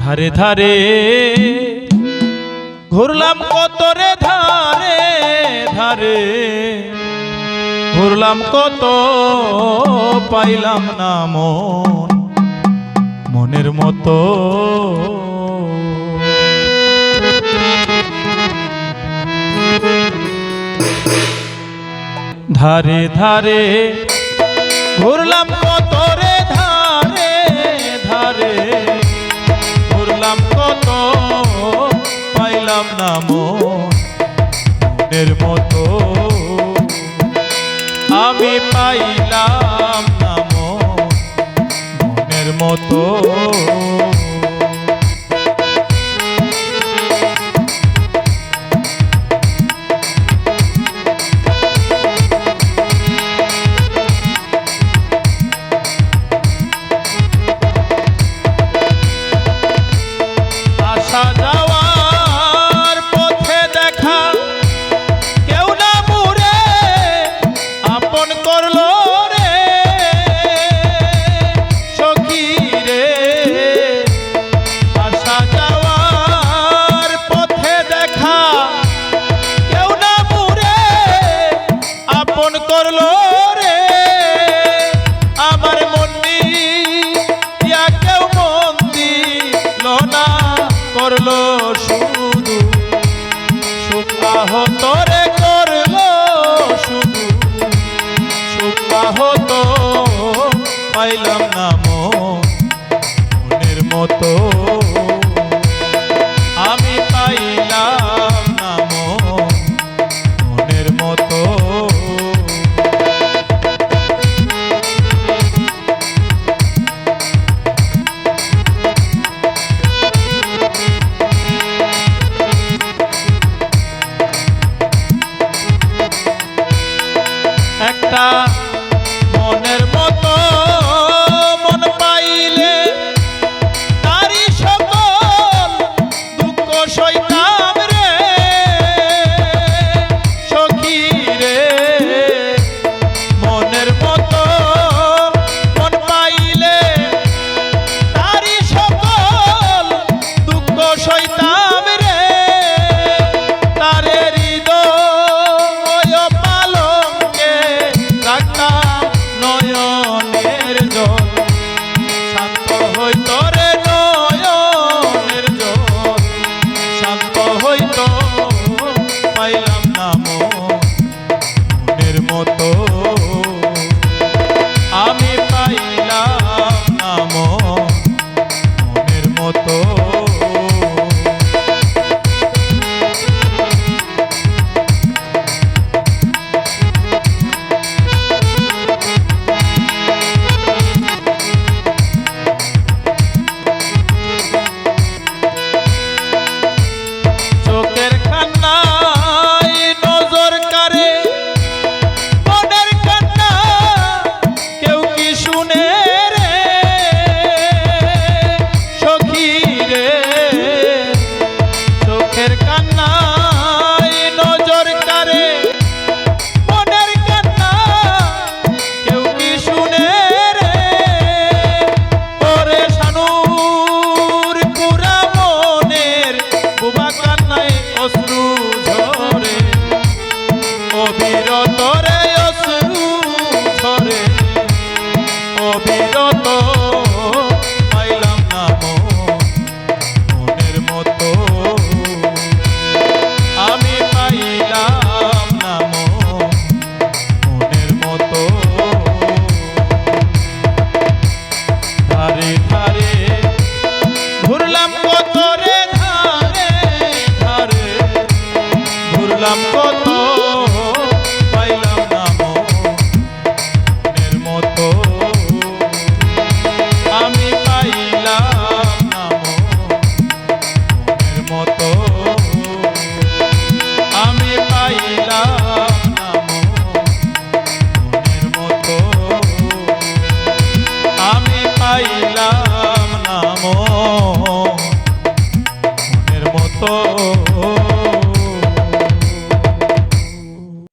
ধারে ধারে। ঘুরলাম কত রে ধারে ধারে। ঘুরলাম কত পাইলাম না মন, মনের মতো। ধারে ধারে ঘুরলাম মনের মতো। আমি পাইলাম না মনের মতো। আপন করল রে। আমার মন্দি ইয়া কেউ মন্দি লোনা করল শুধু। সুপাহ তোরে করল শুধু। সুপাহ তো পাইলাম না মনের মতো তা motor আমি পাইলাম না মনের মতো। ধারে ধারে ঘুরলাম কত পাইলাম নাম। মতো